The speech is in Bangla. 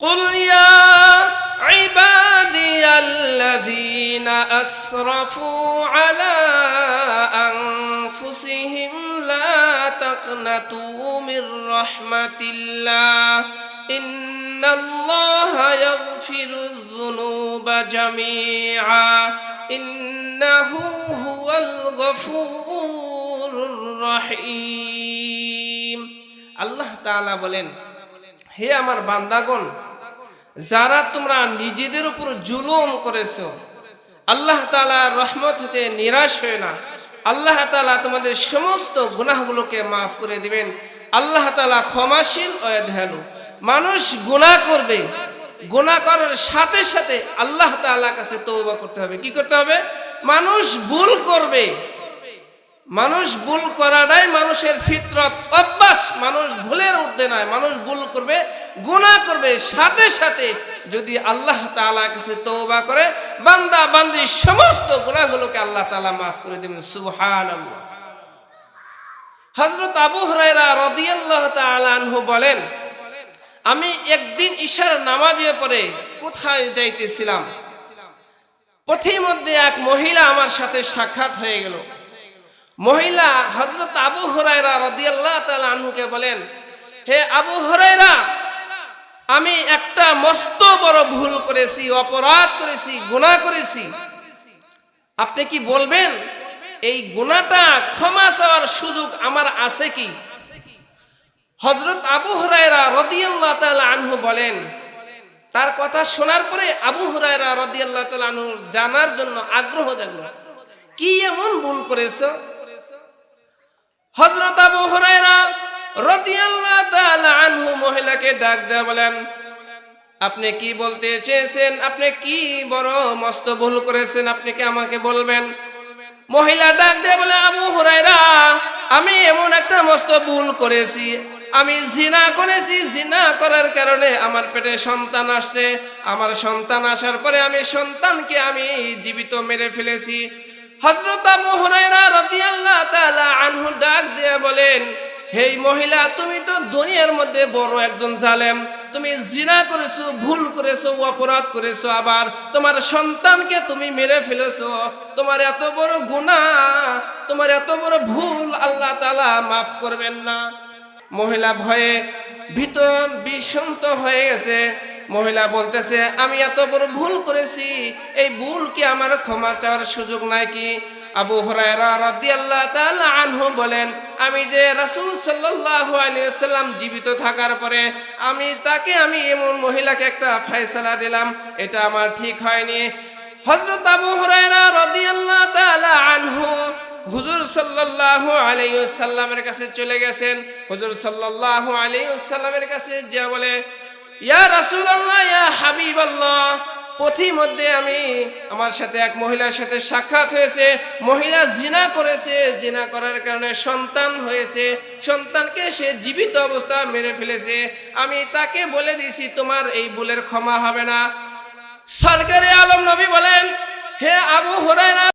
قل يا عبادي الذين أسرفوا على أنفسهم لا تقنطوا من رحمة الله إن الله يغفر الذنوب جميعا إنه هو الغفور الرحيم الله تعالى বলেন হে আমার বান্দাগণ যারা তোমরা নিজেদের উপর জুলুম করেছ, আল্লাহ তালা রহমত হতে নিরাশ হয়ে না। আল্লাহ তালা তোমাদের সমস্ত গুনাহগুলোকে মাফ করে দিবেন। আল্লাহ তালা ক্ষমাশীল ও মানুষ গুনাহ করবে, গুনাহ করার সাথে সাথে আল্লাহ তাআলার কাছে তওবা করতে হবে। কি করতে হবে? মানুষ ভুল করবে। মানুষ ভুল করাটাই মানুষের ফিতরত, অভ্যাস, মানুষ ভুলের ঊর্ধ্বে নয় মানুষ ভুল করবে, গুনাহ করবে। সাথে সাথে যদি আল্লাহ তাআলার কাছে তওবা করে, বান্দা, বান্দি সমস্ত গুনাহগুলোকে আল্লাহ তালা মাফ করে দেবেন। সুহান হজরত আবু হুরায়রা রাদিয়াল্লাহু তাআলা আনহু বলেন, আমি একদিন ঈশার নামাজে পরে কোথায় যাইতেছিলাম? পথের মধ্যে এক মহিলা আমার সাথে সাক্ষাৎ হয়ে গেল। মহিলা হজরত আবু হরাইরা রদিয়াল্লাহ আনহুকে বলেন, হে আবু হরাইরা আমি একটা মস্ত বড় ভুল করেছি, অপরাধ করেছি, গুনাহ করেছি। আপনি কি বলবেন, এই গুনাহটা ক্ষমা চাওয়ার সুযোগ আমার আছে কি? হজরত আবু হরাইরা রদিয়াল্লাহ আনহু বলেন, তার কথা শোনার পরে আবু হরাইরা রদিয়াল্লাহ আনহু জানার জন্য আগ্রহ জাগলো। কি এমন ভুল করেছ? হজরত আবু হুরায়রা রাদিয়াল্লাহু তাআলা আনহু মহিলাকে ডাক দেয়া বলেন, আপনি কি বলতে চেয়েছেন? আপনি কি বড় মস্ত ভুল করেছেন? আপনি কি আমাকে বলবেন? মহিলা ডাক দেয়া বলে, আবু হুরায়রা, আমি এমন একটা মস্ত ভুল করেছি। আমি জিনা করেছি। জিনা করার কারণে আমার পেটে সন্তান আসছে। আমার সন্তান আসার পরে আমি সন্তানকে আমি জীবিত মেরে ফেলেছি। হজরত আবু হেই মহিলা, তুমি তো দুনিয়ার মধ্যে বড় একজন জালেম। তুমি জিনা করেছ, ভুল করেছ, অপরাধ করেছ, আবার তোমার সন্তানকে তুমি মেরে ফেলেছো। তোমার এত বড় গুনাহ, তোমার এত বড় ভুল আল্লাহ তাআলা মাফ করবেন না। মহিলা ভয়ে ভীত বিসন্ত হয়ে গেছে। মহিলা বলতেছে, আমি এত বড় ভুল করেছি, এই ভুল কি আমার ক্ষমা চাওয়ার সুযোগ নাই কি? আবু হরায়রা রাদিয়াল্লাহু তাআলা আনহু বলেন আমি যে রাসূল সাল্লাল্লাহু আলাইহি ওয়াসাল্লাম জীবিত থাকার পরে আমি তাকে আমি এমন মহিলাকে একটা ফয়সালা দিলাম, এটা আমার ঠিক হয়নি। হযরত আবু তাআলা আনহু হুজুর সাল্লাল্লাহু আলাইহি ওয়াসাল্লামের কাছে চলে গেছেন। হুজুর সাল্লাল্লাহু আলাইহি ওয়াসাল্লামের কাছে যা বলে, ইয়া রাসূলুল্লাহ, ইয়া হাবিবাল্লাহ পথি মধ্যে আমি আমার সাথে এক মহিলার সাথে সাক্ষাৎ হয়েছে। মহিলা জিনা করেছে, জিনা করার কারণে সন্তান হয়েছে। সন্তানকে সে জীবিত অবস্থা মেরে ফেলেছে। আমি তাকে বলে দিছি তোমার এই ভুলের ক্ষমা হবে না। সরকারি আলম নবী বলেন, হে আবু হরাইরা